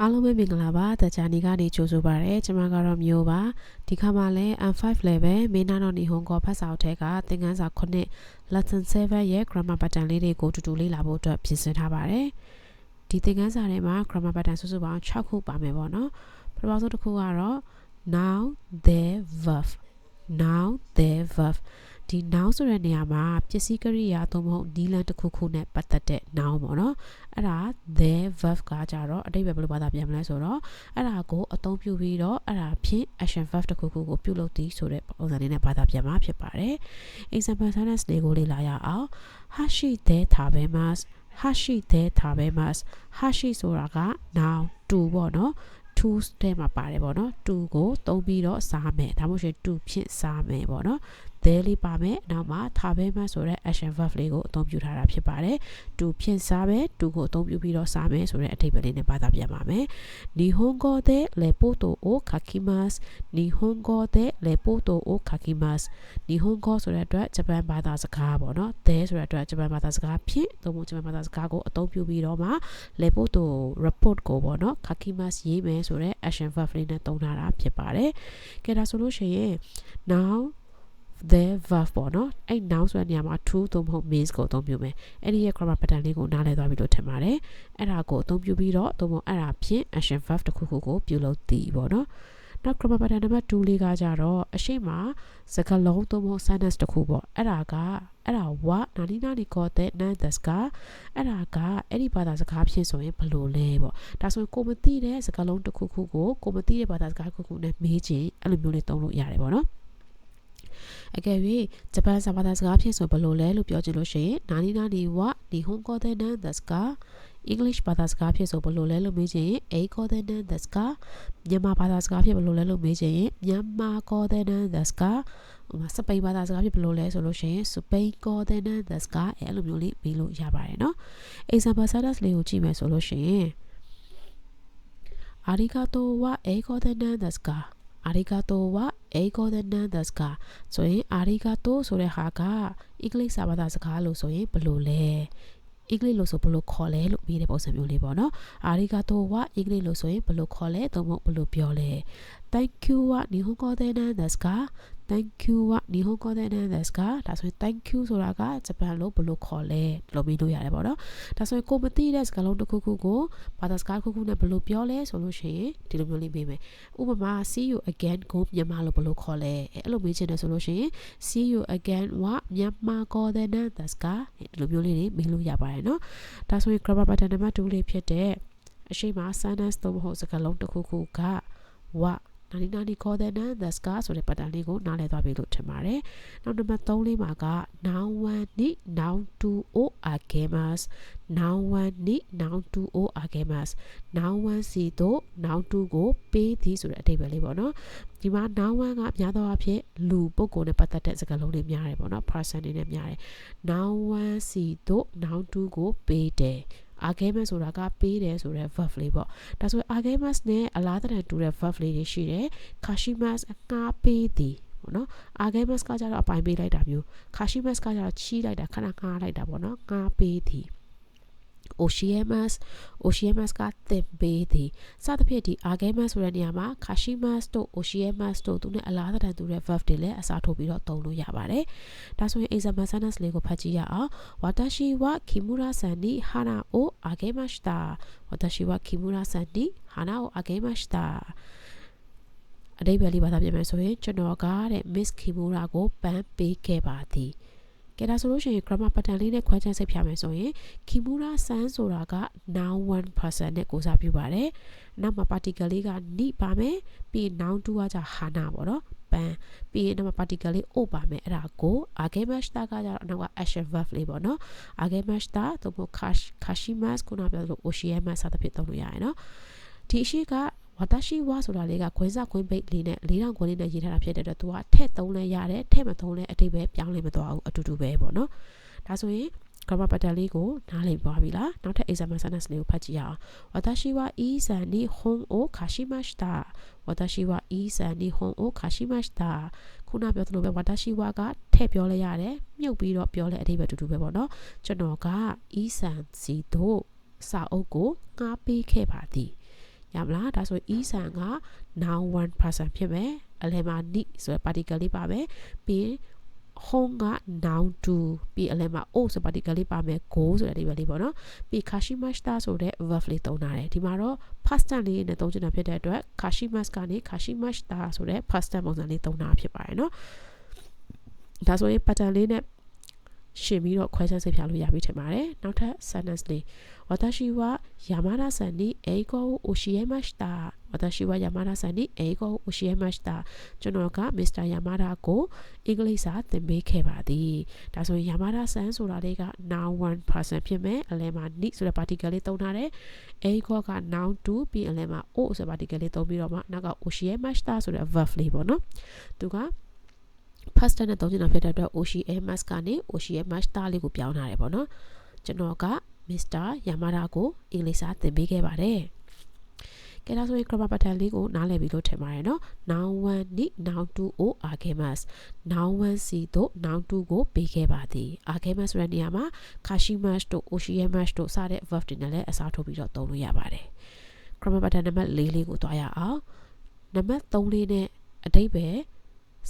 အားလုံးပဲမင်္ဂလာပါတကြနီကနေကြိုဆိုပါရစေကျွန်မကတော့မျိုးပါဒီခါမှလည်း M5 level မင်းနာတော်နေဟွန်ကောဖတ်စာအုပ်ထဲကသင်ခန်းစာ9 lesson 7ရဲ့ grammar pattern လေးတွေကိုတူတူလေ့လာဖို့အတွက်ပြင်ဆင်ထားပါတယ်ဒီသင်ခန်းစာထဲမှာ grammar pattern စုစုပေါင်း6ခုပါမယ်ပေါ့နော်ပထမဆုံးတစ်ခုကတော့ now their verb now their verb ဒီ noun ဆိုတဲ့နေရာမှာပစ္စည်းကရိယာသို့မဟုတ်နီးလန်းတစ်ခုခုနဲ့ပတ်သက်တဲ့ noun ပေါ့နော်အဲ့ဒါ the verb ကကြတော့အတိတ်ပဲဘယ်လိုဘာသာပြန်မလဲဆိုတော့အဲ့ဒါကိုအသုံးပြုပြီးတော့အဲ့ဒါဖြင့် action verb တစ်ခုခုကိုပြုလုပ်သည်ဆိုတဲ့ပုံစံလေးနဲ့ဘာသာပြန်မှာဖြစ်ပါတယ် example sentence လေးကိုလေ့လာရအောင်ဟာရှိတဲ့ထားပဲ mas ဟာရှိတဲ့ထားပဲ mas ဟာရှိဆိုတာက noun to ပေါ့နော် tools ထဲမှာပါတယ်ပေါ့နော် to ကိုသုံးပြီးတော့စားမယ်ဒါမှမဟုတ်ရင် to ဖြင့်စားမယ်ပေါ့နော် there လေးပါမယ်နောက်မှာ tha ပဲမှဆိုတဲ့ action verb လေးကိုအသုံးပြုထားတာဖြစ်ပါတယ်။ to ဖြင့်စားပဲ။ to ကိုအသုံးပြုပြီးတော့စားမယ်ဆိုတဲ့အဓိပ္ပာယ်လေးနဲ့ဘာသာပြန်ပါမယ်။ Nihongo de lepoto o kakimasu Nihongo de lepoto o kakimasu Nihongo ဆိုတဲ့အတွက်ဂျပန်ဘာသာစကားပေါ့နော်။ there ဆိုတဲ့အတွက်ဂျပန်ဘာသာစကားဖြင့်သို့မဟုတ်ဂျပန်ဘာသာစကားကိုအသုံးပြုပြီးတော့မှ lepoto report ကိုပေါ့နော် kakimasu ရေးမယ်ဆိုတဲ့ action verb လေးနဲ့သုံးထားတာဖြစ်ပါတယ်။ကဲဒါဆိုလို့ရှိရင် now the verb ပေါ့နော်အဲ့ noun ဆိုတဲ့နေရာမှာ to သို့မဟုတ် means ကိုအသုံးပြုမယ်အဲ့ဒီရဲ့ grammar pattern လေးကိုနားလည်သွားပြီလို့ထင်ပါတယ်အဲ့ဒါကိုအသုံးပြုပြီးတော့သို့မဟုတ်အဲ့ဒါဖြင့် action verb တစ်ခုခုကိုပြုလုပ်သည်ပေါ့နော်နောက် grammar pattern နံပါတ်2လေးကကြတော့အရှိမစကားလုံးသို့မဟုတ် sentence တစ်ခုပေါ့အဲ့ဒါကအဲ့ဒါဝနာနီနာနီကောတဲ့နန်ဒတ်ကအဲ့ဒါကအဲ့ဒီဘာသာစကားဖြင့်ဆိုရင်ဘယ်လိုလဲပေါ့ဒါဆိုရင်ကိုမသိတဲ့စကားလုံးတစ်ခုခုကိုကိုမသိတဲ့ဘာသာစကားတစ်ခုခုနဲ့မေးခြင်းအဲ့လိုမျိုးလေးသုံးလို့ရတယ်ပေါ့နော် အကယ်၍ဂျပန်စာဘာသာစကားဖြင့်ဆိုဘယ်လိုလဲလို့ပြောကြည့်လို့ရှိရင်နာနီနာနီဝနီဟွန်ကောတဲ့နန်ဒတ်စကား English ဘာသာစကားဖြစ်ဆိုဘယ်လိုလဲလို့မေးချင်ရင် A golden and the scar မြန်မာဘာသာစကားဖြစ်ဘယ်လိုလဲလို့မေးချင်ရင်မြန်မာ golden and the scar ဟိုမှာစပိန်ဘာသာစကားဖြစ်ဘယ်လိုလဲဆိုလို့ရှိရင် Spain golden and the scar အဲ့လိုမျိုးလေးမေးလို့ရပါတယ်เนาะ example sentence လေးကိုကြည့်မယ်ဆိုလို့ရှိရင် Arigato wa A golden and the scar အာရီဂါတိုဝအေဂိုဒနန်ဒတ်စ်ကဆိုရင်အာရီဂါတိုဆိုတဲ့ဟာကအင်္ဂလိပ်စာဘာသာစကားလို့ဆိုရင်ဘယ်လိုလဲအင်္ဂလိပ်လို့ဆိုဘယ်လိုခေါ်လဲလို့ပြီးတဲ့ပုံစံမျိုးလေးပေါ့နော်အာရီဂါတိုဝအင်္ဂလိပ်လို့ဆိုရင်ဘယ်လိုခေါ်လဲသို့မဟုတ်ဘယ်လိုပြောလဲ thank you ဝနီဟွန်ကိုဒနန်ဒတ်စ်က thank you ကနီဟွန်ကောတဲ့ ness ကဒါဆိုရင် thank you ဆိုတာကဂျပန်လို့ဘယ်လိုခေါ်လဲလို့ပြီးလို့ရတယ်ပေါ့နော်ဒါဆိုရင်ကိုမသိတဲ့စကားလုံးတစ်ခုခုကိုဘာသာစကားတစ်ခုခုနဲ့ဘယ်လိုပြောလဲဆိုလို့ရှိရင်ဒီလိုမျိုးလေးပေးမယ်ဥပမာ see you again ကိုမြန်မာလို့ဘယ်လိုခေါ်လဲအဲ့လိုမေးချင်တယ်ဆိုလို့ရှိရင် see you again ဝမြန်မာကောတဲ့ ness ကဒီလိုမျိုးလေးတွေမေးလို့ရပါတယ်နော်ဒါဆိုရင် grammar pattern နံပါတ်2လေးဖြစ်တဲ့အရှိမ sentence သို့မဟုတ်စကားလုံးတစ်ခုခုကဝ နာနီနာနီခေါ်တဲ့နန် the scar ဆိုတဲ့ပတ်တန်လေးကိုနားလည်သွားပြီလို့ထင်ပါတယ်။နောက်နံပါတ်3လေးမှာက noun 1 ni noun 2 o agemas noun 1 ni noun 2 o agemas noun 1စီတော့ noun 2ကိုပေးသည်ဆိုတဲ့အဓိပ္ပာယ်လေးပေါ့နော်။ဒီမှာ noun 1ကများသောအားဖြင့်လူပုဂ္ဂိုလ်နဲ့ပတ်သက်တဲ့စကားလုံးတွေများတယ်ပေါ့နော် person တွေနဲ့များတယ်။ noun 1စီတော့ noun 2ကိုပေးတယ်။ argument ဆိုတာကပေးတယ်ဆိုတဲ့ verb လေးပေါ့ဒါဆို argument နဲ့အလားတူတူတဲ့ verb လေးတွေရှိတယ် kashimas ငါပေးသည်ပေါ့နော် argument ကကြတော့အပိုင်ပေးလိုက်တာမျိုး kashimas ကကြတော့ချီးလိုက်တာခဏငားလိုက်တာပေါ့နော်ငါပေးသည် oshimas oshimas ကသင်ပေးသည်စသဖြင့်ဒီ argument ဆိုတဲ့နေရာမှာ kashimas တို့ oshimas တို့သူနဲ့အလားတူတူတဲ့ verb တွေလည်းအစားထိုးပြီးတော့သုံးလို့ရပါတယ်ဒါဆိုရင် example sentence လေးကိုဖတ်ကြည့်ရအောင် watashi wa kimura san ni hana o agemashita watashi wa kimura san ni hana o agemashita အဓိပ္ပာယ်လေးဘာသာပြန်မယ်ဆိုရင်ကျွန်တော်ကတဲ့ Miss Kimura ကိုပန်းပေးခဲ့ပါသည် ကဲဒါဆိုလို့ရှိရင် grammar pattern လေးနဲ့ခွဲခြားစိတ်ဖြာမယ်ဆိုရင် kimura san ဆိုတာက noun 1 person နဲ့ကိုစားပြုပါတယ်နောက်မှာ particle လေးက ni ပါမယ်ပြီး noun 2ကじゃ hana ပေါ့နော်ပန်ပြီးရင်နောက်မှာ particle လေး o ပါမယ်အဲ့ဒါကို agemashita ကကြတော့နောက်က action verb လေးပေါ့နော် agemashita သို့မဟုတ် kash kashimas ခုနပြောသလို oshiyamas စသဖြင့်သုံးလို့ရတယ်နော်ဒီအရှိက ဝါတရှိဝါဆိုတာလေးကခွင်းစခွင်းပိတ်လေးနဲ့၄000ခွင်းလေးနဲ့ရေးထားတာဖြစ်တဲ့အတွက်သူကထက်သုံးလဲရတယ်ထက်မသုံးလဲအတိတ်ပဲပြောင်းလဲမသွားဘူးအတူတူပဲပေါ့နော်ဒါဆိုရင် grammar pattern လေးကိုနားလည်သွားပြီလားနောက်ထပ် example sentence လေးကိုဖတ်ကြည့်ရအောင်ဝါတရှိဝါအီဆန်နီဟွန်အိုခါရှိမရှတာဝါတရှိဝါအီဆန်နီဟွန်အိုခါရှိမရှတာခုနပြောသလိုပဲဝါတရှိဝါကထည့်ပြောလဲရတယ်မြုပ်ပြီးတော့ပြောလဲအတိတ်ပဲတူတူပဲပေါ့နော်ကျွန်တော်ကအီဆန်စီတို့စာအုပ်ကိုငှားပေးခဲ့ပါသည် ရရမလားဒါဆို e ဆန်က noun 1 person ဖြစ်မယ်အလဲမှာ ni ဆိုတဲ့ particle လေးပါမယ်ပြီးရင် home က noun 2ပြီးအလဲမှာ o ဆို particle လေးပါမယ် go ဆိုတဲ့အဓိပ္ပာယ်လေးပေါ့နော်ပြီး kashimashita ဆိုတဲ့ verb လေးသုံးထားတယ်ဒီမှာတော့ past tense လေးနဲ့သုံးချင်တာဖြစ်တဲ့အတွက် kashimas ကနေ kashimashita ဆိုတဲ့ past tense ပုံစံလေးသုံးတာဖြစ်ပါတယ်နော်ဒါဆိုရင် pattern လေးနဲ့ ရှင်ပြီးတော့ခွဲခြားစိတ်ဖြာလို့ရပြီထင်ပါတယ်နောက်ထပ် sentence လေးဝါတာရှိဝါယာမာရာဆန်နီအေကိုအိုရှိယမတ်တာဝါတာရှိဝါယာမာရာဆန်နီအေကိုအိုရှိယမတ်တာကျွန်တော်ကမစ္စတာယာမာရာကိုအင်္ဂလိပ်စာသင်ပေးခဲ့ပါသည်ဒါဆိုရင်ယာမာရာဆန်ဆိုတာလေးက noun one person ဖြစ်မယ်အလဲမှာ ni ဆိုတဲ့ particle လေးသုံးထားတယ်အေကိုက noun two ပြီးအလဲမှာ o ဆိုတဲ့ particle လေးသုံးပြီးတော့မှနောက်ကအိုရှိယမတ်တာဆိုတဲ့ verb လေးပေါ့နော်သူက past tense နဲ့သုံးချင်တာဖြစ်တဲ့အတွက် OCMS ကနေ OCMS တားလေးကိုပြောင်းထားတယ်ပေါ့နော်ကျွန်တော်က Mr. Yamada ကိုအင်္ဂလိပ်စာသင်ပေးခဲ့ပါတယ်ကဲဒါဆိုရင် grammar pattern လေးကိုနားလည်ပြီလို့ထင်ပါတယ်နော် noun 1 ni noun 2 o argemas noun 1 si တို့ noun 2ကိုပေးခဲ့ပါသည် argemas ဆိုတဲ့နေရာမှာ kashimas တို့ oshiyamas တို့စတဲ့ verb တွေနဲ့လည်းအစားထိုးပြီးတော့သုံးလို့ရပါတယ် grammar pattern နံပါတ်၄လေးကိုတွားရအောင်နံပါတ်3လေးနဲ့အတိတ်ပဲ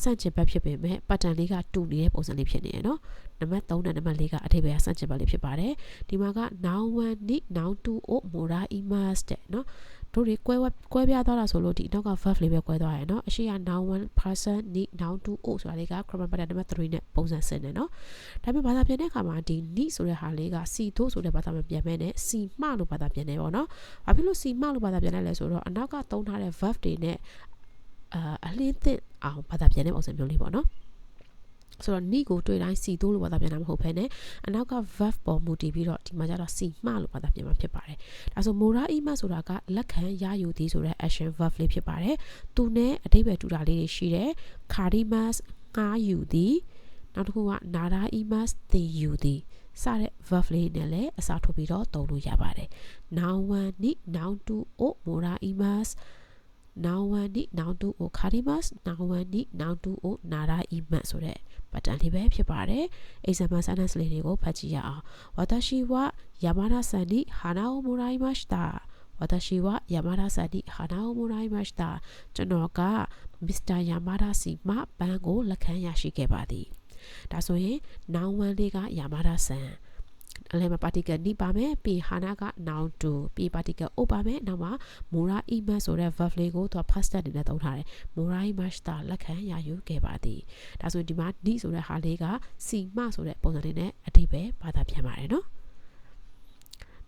စန့်ကျင်ဘက်ဖြစ်ပေမဲ့ပတ်တန်လေးကတူနေတဲ့ပုံစံလေးဖြစ်နေရနော်နံပါတ်3နဲ့နံပါတ်4ကအထိပ္ပယ်ကစန့်ကျင်ဘက်လေးဖြစ်ပါတယ်ဒီမှာက noun 1 ni noun 2 o mora imas တဲ့နော်တို့တွေကွဲကွဲပြားသွားတာဆိုလို့ဒီနောက်က verb လေးပဲကွဲသွားရယ်နော်အရှိက noun 1 person ni noun 2 o ဆိုတာလေးက grammar pattern နံပါတ်3နဲ့ပုံစံဆင်တယ်နော်ဒါပေမဲ့ဘာသာပြန်တဲ့အခါမှာဒီ ni ဆိုတဲ့ဟာလေးက si တို့ဆိုတဲ့ဘာသာမပြန်မဲ့နဲ့ si မှလို့ဘာသာပြန်တယ်ပေါ့နော်ဘာဖြစ်လို့ si မှလို့ဘာသာပြန်တယ်လဲဆိုတော့အနောက်ကသုံးထားတဲ့ verb တွေနဲ့ အာအလင်းသင့်အောင်ဘာသာပြန်တဲ့ပုံစံမျိုးလေးပေါ့နော်ဆိုတော့ ni ကိုတွေ့တိုင်း si တိုးလို့ဘာသာပြန်တာမဟုတ်ဘဲနဲ့အနောက်က verb ပေါ်မူတည်ပြီးတော့ဒီမှာကျတော့ si မှလို့ဘာသာပြန်မှာဖြစ်ပါတယ်။ဒါဆို mora ima ဆိုတာကလက်ခံရယူသည်ဆိုတဲ့ action verb လေးဖြစ်ပါတယ်။သူနဲ့အတိပ္ပယ်တူတာလေးတွေရှိတယ်။ karimas ငားယူသည်နောက်တစ်ခုက nara imas သင်ယူသည်စတဲ့ verb လေးနဲ့လည်းအစားထိုးပြီးတော့သုံးလို့ရပါတယ်။ noun 1 ni noun 2 o mora imas noun 1 ni noun 2 o karimas noun 1 ni noun 2 o nara imas ဆိုတဲ့ pattern လေးပဲဖြစ်ပါတယ်။ example sentence လေးတွေကိုဖတ်ကြည့်ရအောင်။私は山田さんに花をもらいました။私は山田さんに花をもらいました။ကျွန်တော်က Mr. Yamada စီမှပန်းကိုလက်ခံရရှိခဲ့ပါသည်။ဒါဆိုရင် noun 1လေးက Yamada さん အလဲမှာ particle နိပါမယ်ပြီးဟာနာက noun to ပြီး particle အိုပါမယ်နောက်မှာ mora imas ဆိုတဲ့ verb လေးကိုသူက past tense နဲ့သုံးထားတယ် mora imas တာလက်ခံရယူခဲ့ပါသည်ဒါဆိုဒီမှာနိဆိုတဲ့ဟာလေးကစီမဆိုတဲ့ပုံစံလေးနဲ့အတိပဲဘာသာပြန်ပါတယ်နော်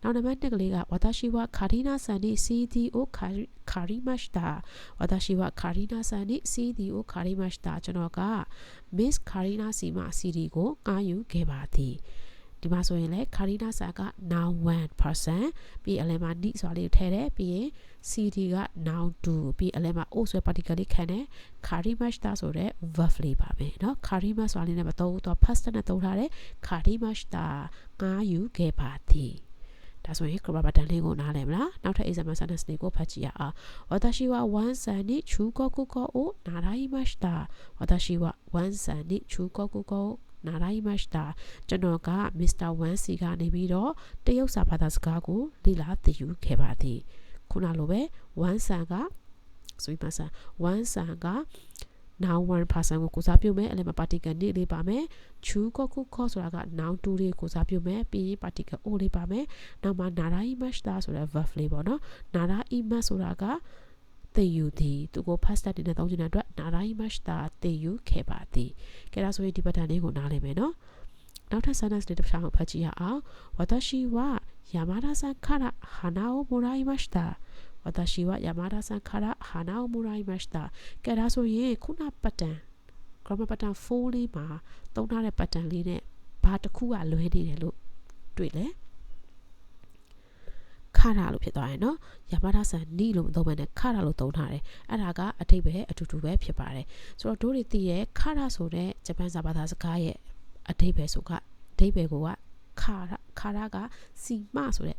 နောက်နံပါတ်2ကလေးကဝါတာရှိဝခါရီနာဆန်နီစီဒီအိုခါရီမတ်တာဝါတာရှိဝခါရီနာဆန်နီစီဒီအိုခါရီမတ်တာကျွန်တော်က Miss ခါရီနာစီမစီဒီကိုငားယူခဲ့ပါသည် ဒီမှာဆိုရင်လည်း Karina စာက noun 1 person ပြီးအလဲမှာ ni ဆိုတာလေးထည့်တယ်ပြီးရင် cd က noun 2ပြီးအလဲမှာ o ဆိုတဲ့ particle လေးခံတယ် Karimashita ဆိုတဲ့ verb လေးပါပဲเนาะ Karima ဆိုတာလေးနဲ့မသုံးဘူးသူက past tense နဲ့သုံးထားတယ် Karimashita ငားယူခဲ့ပါသည်ဒါဆိုရင် grammar pattern လေးကိုနားလည်မလားနောက်ထပ် example sentence လေးကိုဖတ်ကြည့်ရအောင်私はワンさんに中国語を習いました私はワンさんに中国語を နားလိုက်မတ်တာကျွန်တော်က Mr. Wan စီကနေပြီးတော့တရုတ်စာဘာသာစကားကိုလေ့လာသင်ယူခဲ့ပါသည်ခုနလိုပဲ Wan ဆန်ကဆိုပြီးပါဆန် Wan ဆန်က noun 1 person ကိုကိုစားပြုမယ်အဲ့လည်းမှာ particle နေလေးပါမယ် chu ကိုခုခေါ်ဆိုတာက noun 2လေးကိုစားပြုမယ်ပြီးရင် particle o လေးပါမယ်နောက်မှာ nara image တာဆိုတဲ့ verb လေးပေါ့နော် nara image ဆိုတာက သင်ယူသည်သူကို past tense နဲ့သုံးချင်တဲ့အတွက်နာရာယိမတ်တာသင်ယူခဲ့ပါသည်ကဲဒါဆိုရင်ဒီ pattern လေးကိုနားလည်မယ်နော်နောက်ထပ် sentence လေးတစ်ခြားကိုဖတ်ကြည့်ရအောင်私は山田さんから花をもらいました私は山田さんから花をもらいましたကဲဒါဆိုရင်ခုန pattern grammar pattern 4လေးမှာသုံးထားတဲ့ pattern လေးနဲ့ဘာတစ်ခုကလွဲနေတယ်လို့တွေ့လဲ ခါတာလို့ဖြစ်သွားတယ်နော်ယမဒဆန်နီလို့မသုံးဘဲနဲ့ခါတာလို့သုံးထားတယ်အဲ့ဒါကအထိပ္ပယ်အတူတူပဲဖြစ်ပါတယ်ဆိုတော့တို့တွေသိရဲ့ခါတာဆိုတဲ့ဂျပန်စာဘာသာစကားရဲ့အထိပ္ပယ်ဆိုကအထိပ္ပယ်ကိုကခါတာခါတာကစီမဆိုတဲ့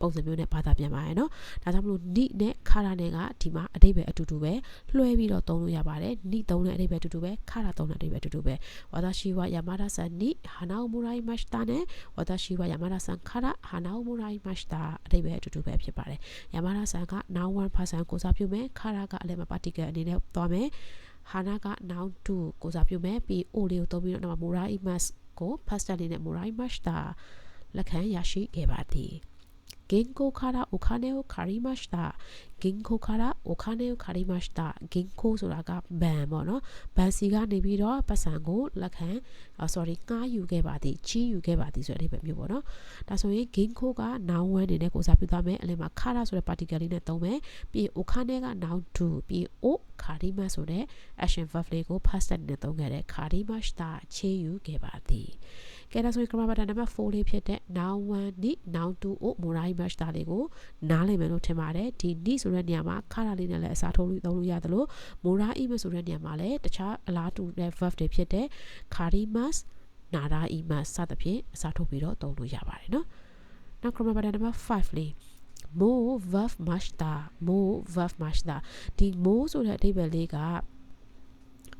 ပုံစံမျိုးနဲ့ဘာသာပြန်ပါရယ်နော်ဒါကြောင့်မလို့ need နဲ့ခါရနဲ့ကဒီမှာအတိတ်ပဲအတူတူပဲလွှဲပြီးတော့သုံးလို့ရပါတယ် need သုံးတဲ့အတိတ်ပဲအတူတူပဲခါရသုံးတဲ့အတိတ်ပဲအတူတူပဲဝါဒရှိဝယာမာဒဆန် need ဟာနာမူရိုင်းမတ်တာနဲ့ဝါဒရှိဝယာမာဒဆန်ခါရဟာနာမူရိုင်းမတ်တာအတိတ်ပဲအတူတူပဲဖြစ်ပါတယ်ယာမာဒဆန်က noun one person ကိုစားပြုမယ်ခါရကအလည်းမ particle အနေနဲ့သွားမယ်ဟာနာက noun 2ကိုစားပြုမယ်ပြီး o လေးကိုသုံးပြီးတော့နောက် murai mas ကို past tense လေးနဲ့ murai mashita လက်ခံရရှိခဲ့ပါသည် 銀行からお金を借りました。銀行からお金を借りました銀行ဆိုတာကဘဏ်ပေါ့နော်ဘဏ်စီကနေပြီးတော့ပတ်စံကိုလက်ခံ sorry ငှားယူခဲ့ပါသည်ချီးယူခဲ့ပါသည်ဆိုတဲ့အဓိပ္ပာယ်မျိုးပေါ့နော်ဒါဆိုရင်銀行က noun 1အနေနဲ့ကိုစားပြုသွားမယ်အလင်းမှာခါရဆိုတဲ့ particle လေးနဲ့သုံးမယ်ပြီး o ခါနဲ့က noun 2ပြီး o ခါရီမဆိုတဲ့ action verb လေးကို past tense နဲ့သုံးခဲ့တဲ့ခါရီမရှတာချေးယူခဲ့ပါသည်ကဲဒါဆိုရင် grammar pattern နံပါတ်4လေးဖြစ်တဲ့ noun 1 ni noun 2 o morai match တာလေးကိုနားလည်မယ်လို့ထင်ပါတယ်ဒီ ni ဆို ုတဲ့နေရာမှာခါတာလေးနဲ့လည်းအစားထိုးလို့သုံးလို့ရတယ်လို့ morai im ဆိုတဲ့နေရာမှာလည်းတခြားအလားတူတဲ့ verb တွေဖြစ်တဲ့ karimas nara imas စသဖြင့်အစားထိုးပြီးတော့သုံးလို့ရပါတယ်နော်နောက် grammar pattern နံပါတ်5လေး mo verb mashta mo verb mashta ဒီ mo ဆိုတဲ့အဓိပ္ပာယ်လေးက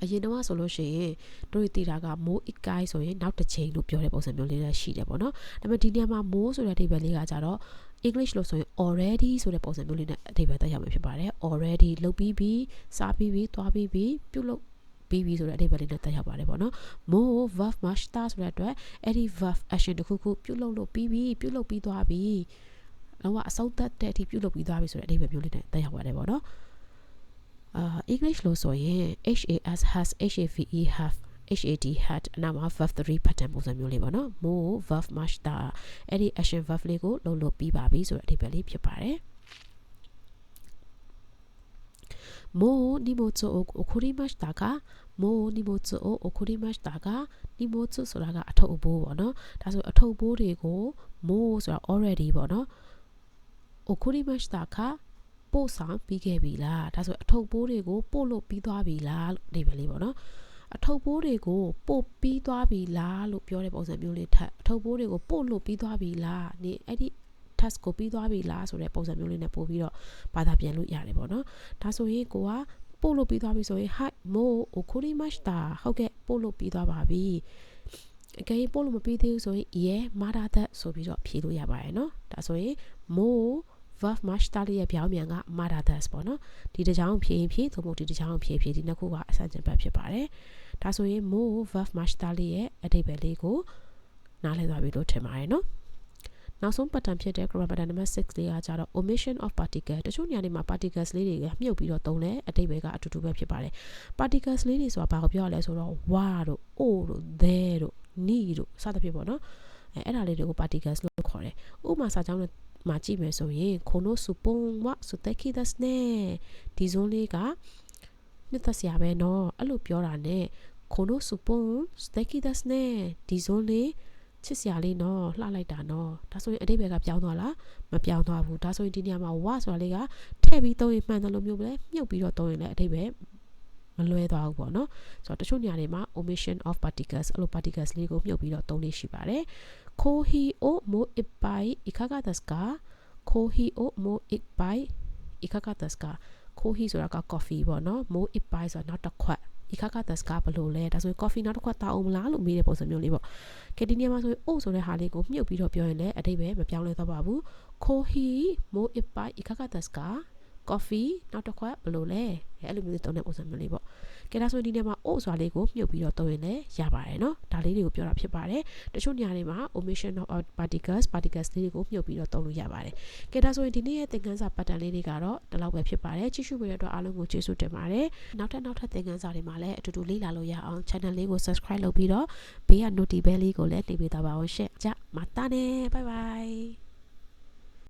အရင်တော့ဆိုလို့ရှိရင်တို့တီတာကမိုးအကိုင်းဆိုရင်နောက်တစ်ချိန်လို့ပြောတဲ့ပုံစံမျိုးလေးလည်းရှိတယ်ပေါ့နော်ဒါပေမဲ့ဒီနေရာမှာမိုးဆိုတဲ့အဓိပ္ပာယ်လေးကကြတော့ English လို့ဆိုရင် already ဆိုတဲ့ပုံစံမျိုးလေးနဲ့အဓိပ္ပာယ်သက်ရောက်မှာဖြစ်ပါတယ် already လုပ်ပြီးပြီးစားပြီးပြီးသွားပြီးပြီးပြုလုပ်ပြီးပြီဆိုတဲ့အဓိပ္ပာယ်လေးနဲ့တက်ရောက်ပါတယ်ပေါ့နော် more verb master ဆိုတဲ့အတွက်အဲ့ဒီ verb action တစ်ခုခုပြုလုပ်လို့ပြီးပြီပြုလုပ်ပြီးသွားပြီလုံးဝအဆုံးသတ်တဲ့အထိပြုလုပ်ပြီးသွားပြီဆိုတဲ့အဓိပ္ပာယ်မျိုးလေးနဲ့တက်ရောက်ပါတယ်ပေါ့နော် အာ English လို့ဆိုရင် HAS has HAVE have HAD had အနာမှာ verb 3 pattern ပုံစံမျိုးလေးပေါ့နော် more verb master အဲ့ဒီ action verb လေးကိုလုပ်လို့ပြီးပါပြီဆိုတဲ့အဓိပ္ပာယ်လေးဖြစ်ပါတယ်もう荷物を送りましたかもう荷物を送りましたか荷物ဆိုတာကအထုပ်အပိုးပေါ့နော်ဒါဆိုအထုပ်အပိုးတွေကိုもうဆိုတာ already ပေါ့နော်送りましたか ပို့ဆောင်ပြီးခဲ့ပြီလားဒါဆိုအထုပ်ပိုးတွေကိုပို့လို့ပြီးသွားပြီလားလို့ဒီပဲလေးပေါ့နော်အထုပ်ပိုးတွေကိုပို့ပြီးသွားပြီလားလို့ပြောတဲ့ပုံစံမျိုးလေးထပ်အထုပ်ပိုးတွေကိုပို့လို့ပြီးသွားပြီလားဒီအဲ့ဒီ task ကိုပြီးသွားပြီလားဆိုတဲ့ပုံစံမျိုးလေးနဲ့ပို့ပြီးတော့ဘာသာပြန်လို့ရတယ်ပေါ့နော်ဒါဆိုရင်ကိုကပို့လို့ပြီးသွားပြီဆိုရင် hi mo okuri mashita ဟုတ်ကဲ့ပို့လို့ပြီးသွားပါပြီအကယ်ပို့လို့မပြီးသေးဘူးဆိုရင် yeah mada that ဆိုပြီးတော့ဖြေလို့ရပါတယ်နော်ဒါဆိုရင် mo verb master လေးရဲ့ပြောင်းပြန်က matadas ပေါ့နော်ဒီတစ်ချောင်းဖြည့်ဖြည့်သို့မဟုတ်ဒီတစ်ချောင်းဖြည့်ဖြည့်ဒီနှစ်ခုကအစံကျင်ဘတ်ဖြစ်ပါတယ်ဒါဆိုရင် mo verb master လေးရဲ့အတိတ်ပဲလေးကိုနားလည်သွားပြီလို့ထင်ပါတယ်နော်နောက်ဆုံး pattern ဖြစ်တဲ့ grammar pattern နံပါတ်6လေးကကြတော့ omission of particle တချို့နေရာတွေမှာ particles လေးတွေကမြုပ်ပြီးတော့သုံးလဲအတိတ်ပဲကအတူတူပဲဖြစ်ပါတယ် particles လေးတွေဆိုတာဘာကိုပြောရလဲဆိုတော့ wa တို့ o တို့ there တို့ ni တို့စသဖြင့်ပေါ့နော်အဲအဲ့ဒါလေးတွေကို particles လို့ခေါ်တယ်ဥပမာစာကြောင်းနဲ့ မှာကြည့်မယ်ဆိုရင်ခိုနိုစုပုံဝစုတက်ခိဒတ်စ်နဲ့ဒီဇွန်လေးကနှစ်သက်စရာပဲเนาะအဲ့လိုပြောတာနဲ့ခိုနိုစုပုံစတက်ခိဒတ်စ်နဲ့ဒီဇွန်လေးချစ်စရာလေးเนาะလှလိုက်တာเนาะဒါဆိုရင်အတိတ်ဘက်ကပြောင်းသွားလားမပြောင်းသွားဘူးဒါဆိုရင်ဒီနေရာမှာဝဆိုတာလေးကထည့်ပြီးသုံးရင်မှန်တယ်လို့မျိုးပဲမြုပ်ပြီးတော့သုံးရင်လည်းအတိတ်ပဲမလွဲသွားဘူးပေါ့เนาะဆိုတော့တချို့နေရာတွေမှာ omission of particles အဲ့လို particles လေးကိုမြုပ်ပြီးတော့သုံးလေးရှိပါတယ် ခိုဟီအိုမိုအစ်ပိုင်အခါကတ်စကာခိုဟီအိုမိုအစ်ပိုင်အခါကတ်စကာခိုဟီဆိုတာက coffee ပေါ့နော်မိုအစ်ပိုင်ဆိုတာနောက်တစ်ခွက်ဒီခါကသတ်စကားဘလို့လဲဒါဆိုရင် coffee နောက်တစ်ခွက်တောင်းအောင်မလားလို့မေးတဲ့ပုံစံမျိုးလေးပေါ့ကဲဒီနေရာမှာဆိုရင်အိုဆိုတဲ့ဟာလေးကိုမြုပ်ပြီးတော့ပြောရင်လည်းအတိတ်ပဲမပြောင်းလဲတော့ပါဘူးခိုဟီမိုအစ်ပိုင်အခါကသတ်စကာ coffee နောက်တစ်ခွက်ဘလို့လဲအဲ့လိုမျိုးသုံးတဲ့ပုံစံမျိုးလေးပေါ့ကဲဒါဆိုဒီနေ့မှာ o ဆိုတာလေးကိုမြုပ်ပြီးတော့သုံးရင်လည်းရပါတယ်เนาะဒါလေးတွေကိုပြောတာဖြစ်ပါတယ်တချို့နေရာတွေမှာ omission of particles particles လေးတွေကိုမြုပ်ပြီးတော့သုံးလို့ရပါတယ်ကဲဒါဆိုရင်ဒီနေ့ရဲ့သင်ခန်းစာ pattern လေးတွေကတော့ဒီလောက်ပဲဖြစ်ပါတယ်ကြည့်ရှုပေးတဲ့အတွက်အားလုံးကိုကျေးဇူးတင်ပါတယ်နောက်ထပ်နောက်ထပ်သင်ခန်းစာတွေမှာလည်းအတူတူလေ့လာလို့ရအောင် channel လေးကို subscribe လုပ်ပြီးတော့ဘေးက notification လေးကိုလည်းနှိပ်ပေးသွားပါအောင်ရှင့်ကြမတားနဲ့ bye bye